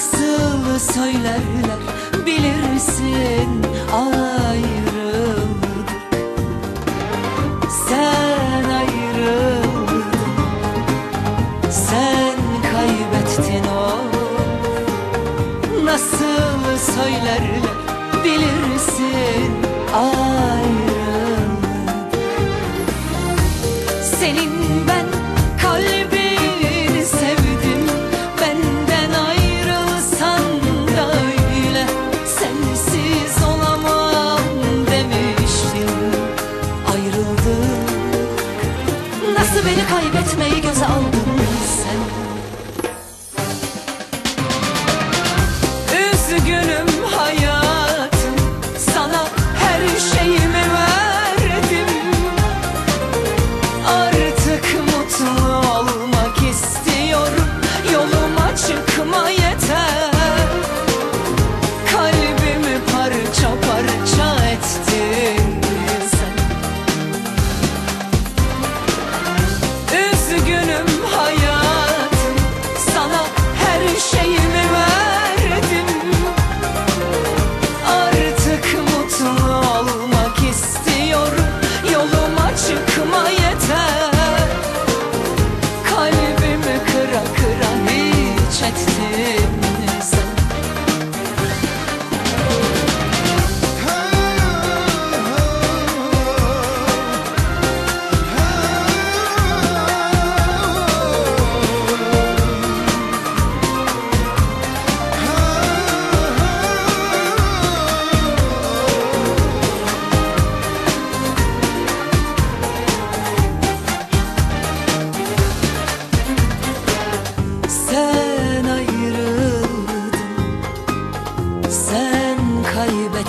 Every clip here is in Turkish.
nasıl söylerler bilirsin ayrıldık. Sen ayrıldın sen kaybettin o. Nasıl söylerler bilirsin ayrıldık. Senin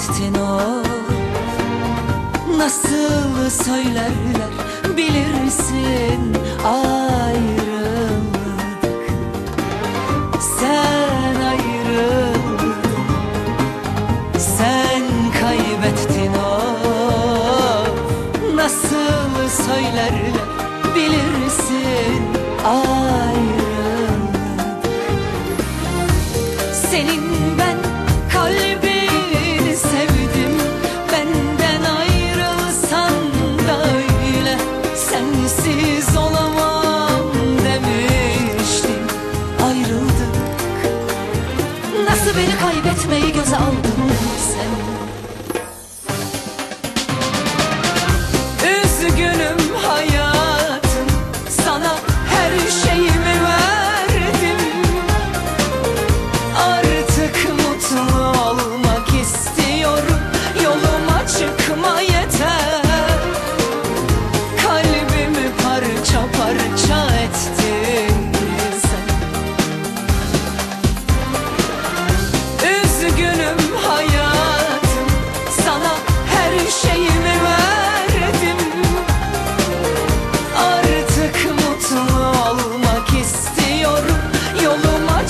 ettin o? Nasıl söylerler bilirsin ayrıldık. Sen ayrıldın Sen kaybettin o. Nasıl söylerler bilirsin ayrıldık. Senin ben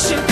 you